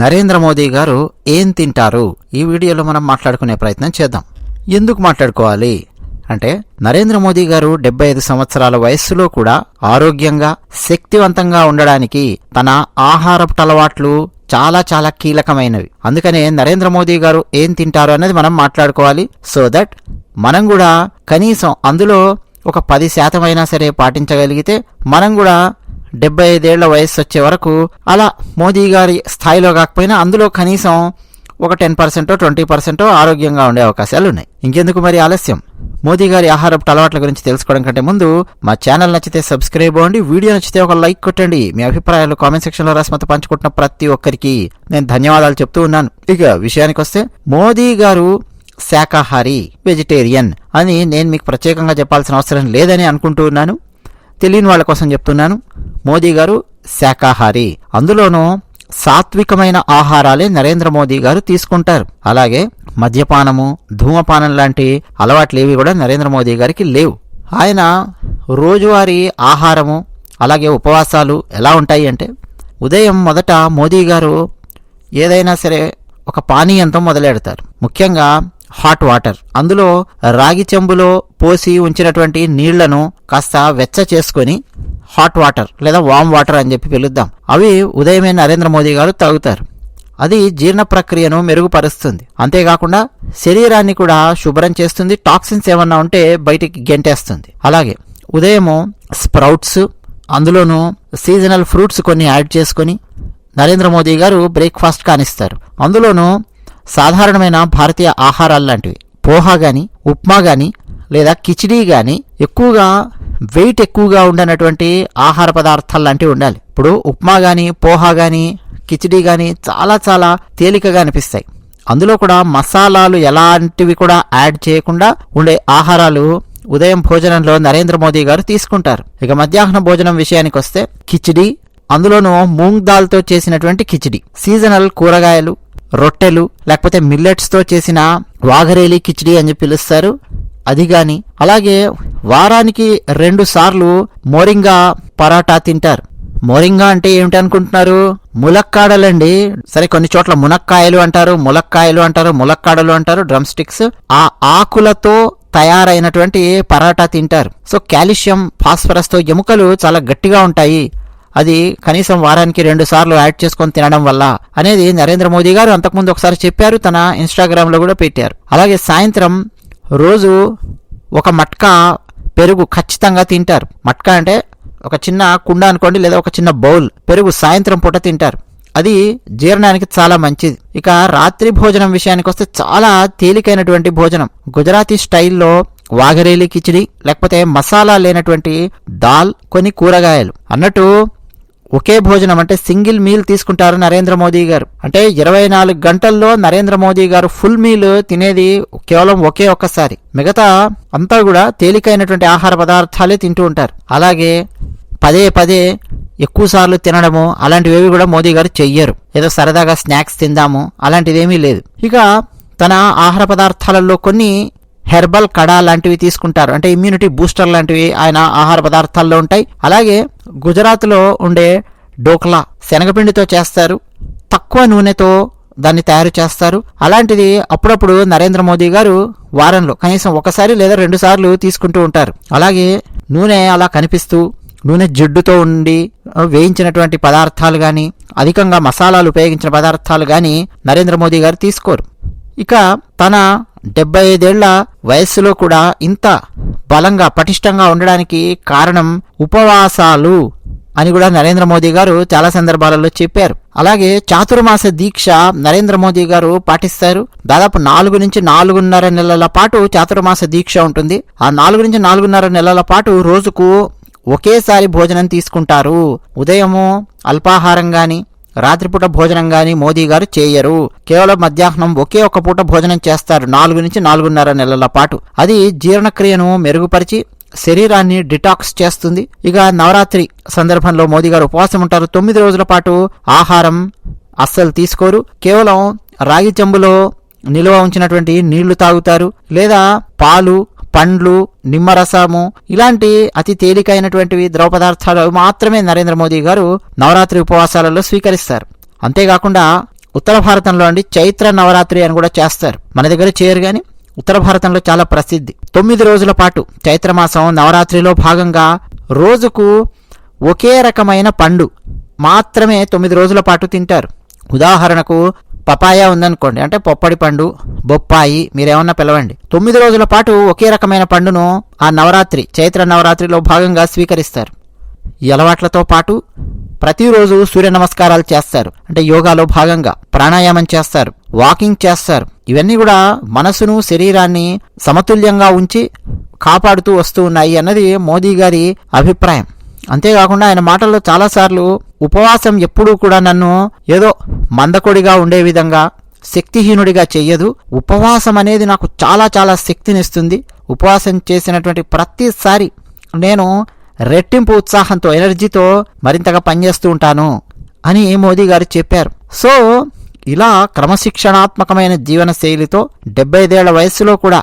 నరేంద్ర మోదీ గారు ఏం తింటారు? ఈ వీడియోలో మనం మాట్లాడుకునే ప్రయత్నం చేద్దాం. ఎందుకు మాట్లాడుకోవాలి? అంటే నరేంద్ర మోదీ గారు డెబ్బై ఐదు సంవత్సరాల వయస్సులో కూడా ఆరోగ్యంగా శక్తివంతంగా ఉండడానికి తన ఆహారపు అలవాట్లు చాలా చాలా కీలకమైనవి. అందుకనే నరేంద్ర మోదీ గారు ఏం తింటారు అనేది మనం మాట్లాడుకోవాలి. సో దట్ మనం కూడా కనీసం అందులో ఒక పది శాతం అయినా సరే పాటించగలిగితే మనం కూడా డెబ్బై ఐదేళ్ళ వయస్సు వచ్చే వరకు అలా మోదీ గారి స్థాయిలో కాకపోయినా అందులో కనీసం ఒక టెన్ పర్సెంటో ట్వంటీ పర్సెంటో ఆరోగ్యంగా ఉండే అవకాశాలు ఉన్నాయి. ఇంకెందుకు మరి ఆలస్యం? మోదీ గారి ఆహారపు అలవాట్ల గురించి తెలుసుకోవడం కంటే ముందు మా ఛానల్ నచ్చితే సబ్స్క్రైబ్ అవ్వండి వీడియో నచ్చితే ఒక లైక్ కొట్టండి. మీ అభిప్రాయాలు కామెంట్ సెక్షన్లో లో పంచుకుంటున్న ప్రతి ఒక్కరికి నేను ధన్యవాదాలు చెప్తూ ఉన్నాను. ఇక విషయానికి వస్తే మోదీ గారు శాకాహారి వెజిటేరియన్ అని నేను మీకు ప్రత్యేకంగా చెప్పాల్సిన అవసరం లేదని అనుకుంటూ ఉన్నాను. తెలియని వాళ్ళ కోసం చెప్తున్నాను. మోదీ గారు శాకాహారి. అందులోనూ సాత్వికమైన ఆహారాలే నరేంద్ర మోదీ గారు తీసుకుంటారు. అలాగే మద్యపానము ధూమపానం లాంటి అలవాట్లేవి కూడా నరేంద్ర మోదీ గారికి లేవు. ఆయన రోజువారీ ఆహారము అలాగే ఉపవాసాలు ఎలా ఉంటాయి అంటే ఉదయం మొదట మోదీ గారు ఏదైనా సరే ఒక పానీయంతో మొదలెడతారు. ముఖ్యంగా హాట్ వాటర్. అందులో రాగి చెంబులో పోసి ఉంచినటువంటి నీళ్ళను కాస్త వెచ్చ చేసుకొని హాట్ వాటర్ లేదా వామ్ వాటర్ అని చెప్పి పిలుద్దాం. అవి ఉదయమే నరేంద్ర మోదీ గారు తాగుతారు. అది జీర్ణ ప్రక్రియను మెరుగుపరుస్తుంది. అంతేకాకుండా శరీరాన్ని కూడా శుభ్రం చేస్తుంది. టాక్సిన్స్ ఏమన్నా ఉంటే బయటికి గెంటేస్తుంది. అలాగే ఉదయము స్ప్రౌట్స్ అందులోనూ సీజనల్ ఫ్రూట్స్ కొన్ని యాడ్ చేసుకొని నరేంద్ర మోదీ గారు బ్రేక్ఫాస్ట్ కానిస్తారు. అందులోనూ సాధారణమైన భారతీయ ఆహారాలు లాంటివి. పోహా కానీ ఉప్మా కానీ లేదా కిచిడీ కానీ ఎక్కువగా వెయిట్ ఎక్కువగా ఉండనటువంటి ఆహార పదార్థాలు లాంటివి ఉండాలి. ఇప్పుడు ఉప్మా కానీ పోహా కానీ కిచిడి కానీ చాలా చాలా తేలికగా అనిపిస్తాయి. అందులో కూడా మసాలాలు ఎలాంటివి కూడా యాడ్ చేయకుండా ఉండే ఆహారాలు ఉదయం భోజనంలో నరేంద్ర మోదీ గారు తీసుకుంటారు. ఇక మధ్యాహ్న భోజనం విషయానికి వస్తే కిచిడి అందులోనూ మూంగ్ దాల్తో చేసినటువంటి కిచిడి సీజనల్ కూరగాయలు రొట్టెలు లేకపోతే మిల్లెట్స్తో చేసిన వాఘరేలి కిచిడి అని పిలుస్తారు. అది కానీ అలాగే వారానికి రెండు సార్లు మోరింగా పరాటా తింటారు. మోరింగా అంటే ఏమిటి అనుకుంటున్నారు? ములక్కాడలండి. సరే కొన్ని చోట్ల మునక్కాయలు అంటారు ములక్కాయలు అంటారు ములక్కాడలు అంటారు డ్రమ్ స్టిక్స్. ఆ ఆకులతో తయారైనటువంటి పరాటా తింటారు. సో కాల్షియం ఫాస్ఫరస్తో ఎముకలు చాలా గట్టిగా ఉంటాయి. అది కనీసం వారానికి రెండు సార్లు యాడ్ చేసుకొని తినడం వల్ల అనేది నరేంద్ర మోదీ గారు అంతకుముందు ఒకసారి చెప్పారు తన ఇన్స్టాగ్రామ్లో కూడా పెట్టారు. అలాగే సాయంత్రం రోజు ఒక మట్కా పెరుగు ఖచ్చితంగా తింటారు. మట్కా అంటే ఒక చిన్న కుండ అనుకోండి లేదా ఒక చిన్న బౌల్. పెరుగు సాయంత్రం పూట తింటారు. అది జీర్ణానికి చాలా మంచిది. ఇక రాత్రి భోజనం విషయానికి వస్తే చాలా తేలికైనటువంటి భోజనం. గుజరాతీ స్టైల్లో వాగరేలి కిచిడి లేకపోతే మసాలా లేనటువంటి దాల్ కొన్ని కూరగాయలు. అన్నట్టు ఒకే భోజనం అంటే సింగిల్ మీల్ తీసుకుంటారు నరేంద్ర మోదీ గారు. అంటే ఇరవై నాలుగు గంటల్లో నరేంద్ర మోదీ గారు ఫుల్ మీల్ తినేది కేవలం ఒకే ఒక్కసారి. మిగతా అంతా కూడా తేలికైనటువంటి ఆహార పదార్థాలే తింటూ ఉంటారు. అలాగే పదే పదే ఎక్కువ సార్లు తినడము అలాంటివేవి కూడా మోదీ గారు చెయ్యరు. ఏదో సరదాగా స్నాక్స్ తిందాము అలాంటిదేమీ లేదు. ఇక తన ఆహార పదార్థాలలో కొన్ని హెర్బల్ కడా లాంటివి తీసుకుంటారు. అంటే ఇమ్యూనిటీ బూస్టర్ లాంటివి ఆయన ఆహార పదార్థాల్లో ఉంటాయి. అలాగే గుజరాత్లో ఉండే డోక్లా శనగపిండితో చేస్తారు. తక్కువ నూనెతో దాన్ని తయారు చేస్తారు. అలాంటిది అప్పుడప్పుడు నరేంద్ర మోదీ గారు వారంలో కనీసం ఒకసారి లేదా రెండు సార్లు తీసుకుంటూ ఉంటారు. అలాగే నూనె అలా కనిపిస్తూ నూనె జిడ్డుతో ఉండి వేయించినటువంటి పదార్థాలు కానీ అధికంగా మసాలాలు ఉపయోగించిన పదార్థాలు కానీ నరేంద్ర మోదీ గారు తీసుకోరు. ఇక తన డెబ్బై ఐదేళ్ళ వయస్సులో కూడా ఇంత బలంగా పటిష్టంగా ఉండడానికి కారణం ఉపవాసాలు అని కూడా నరేంద్ర మోదీ గారు చాలా సందర్భాలలో చెప్పారు. అలాగే చాతుర్మాస దీక్ష నరేంద్ర మోదీ గారు పాటిస్తారు. దాదాపు నాలుగు నుంచి నాలుగున్నర నెలల పాటు చాతుర్మాస దీక్ష ఉంటుంది. ఆ నాలుగు నుంచి నాలుగున్నర నెలల పాటు రోజుకు ఒకేసారి భోజనం తీసుకుంటారు. ఉదయము అల్పాహారం గాని రాత్రిపూట భోజనం గాని మోదీ గారు చేయరు. కేవలం మధ్యాహ్నం ఒకే ఒక్క పూట భోజనం చేస్తారు. నాలుగు నుంచి నాలుగున్నర నెలల పాటు. అది జీర్ణక్రియను మెరుగుపరిచి శరీరాన్ని డిటాక్స్ చేస్తుంది. ఇక నవరాత్రి సందర్భంలో మోదీ గారు ఉపవాసం ఉంటారు. తొమ్మిది రోజుల పాటు ఆహారం అస్సలు తీసుకోరు. కేవలం రాగి చెంబులో నిల్వ ఉంచినటువంటి నీళ్ళు తాగుతారు. లేదా పాలు పండ్లు నిమ్మరసము ఇలాంటి అతి తేలికైనటువంటివి ద్రవ పదార్థాలు మాత్రమే నరేంద్ర మోదీ గారు నవరాత్రి ఉపవాసాలలో స్వీకరిస్తారు. అంతేకాకుండా ఉత్తర భారతంలో అండి చైత్ర నవరాత్రి అని కూడా చేస్తారు. మన దగ్గర చేయరు కానీ ఉత్తర భారతంలో చాలా ప్రసిద్ధి. తొమ్మిది రోజుల పాటు చైత్రమాసం నవరాత్రిలో భాగంగా రోజుకు ఒకే రకమైన పండు మాత్రమే తొమ్మిది రోజుల పాటు తింటారు. ఉదాహరణకు పపాయ ఉందనుకోండి. అంటే పొప్పడి పండు బొప్పాయి మీరేమన్నా పిలవండి. తొమ్మిది రోజుల పాటు ఒకే రకమైన పండును ఆ నవరాత్రి చైత్ర నవరాత్రిలో భాగంగా స్వీకరిస్తారు. ఈ అలవాట్లతో పాటు ప్రతిరోజు సూర్య నమస్కారాలు చేస్తారు. అంటే యోగాలో భాగంగా ప్రాణాయామం చేస్తారు వాకింగ్ చేస్తారు. ఇవన్నీ కూడా మనసును శరీరాన్ని సమతుల్యంగా ఉంచి కాపాడుతూ వస్తూ ఉన్నాయి అన్నది మోదీ గారి అభిప్రాయం. అంతేకాకుండా ఆయన మాటల్లో చాలాసార్లు ఉపవాసం ఎప్పుడూ కూడా నన్ను ఏదో మందకొడిగా ఉండే విధంగా శక్తిహీనుడిగా చెయ్యదు ఉపవాసం అనేది నాకు చాలా చాలా శక్తినిస్తుంది. ఉపవాసం చేసినటువంటి ప్రతిసారి నేను రెట్టింపు ఉత్సాహంతో ఎనర్జీతో మరింతగా పనిచేస్తూ ఉంటాను అని మోదీ గారు చెప్పారు. సో ఇలా క్రమశిక్షణాత్మకమైన జీవన శైలితో డెబ్బైదేళ్ళ వయస్సులో కూడా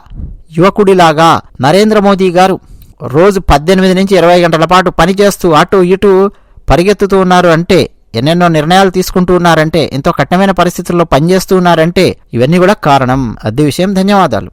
యువకుడిలాగా నరేంద్ర మోదీ గారు రోజు పద్దెనిమిది నుంచి ఇరవై గంటల పాటు పనిచేస్తూ అటు ఇటు పరిగెత్తుతూ ఉన్నారు అంటే ఎన్నెన్నో నిర్ణయాలు తీసుకుంటూ ఉన్నారంటే ఎంతో కఠినమైన పరిస్థితుల్లో పనిచేస్తూ ఉన్నారంటే ఇవన్నీ కూడా కారణం. అద్దె విషయం ధన్యవాదాలు.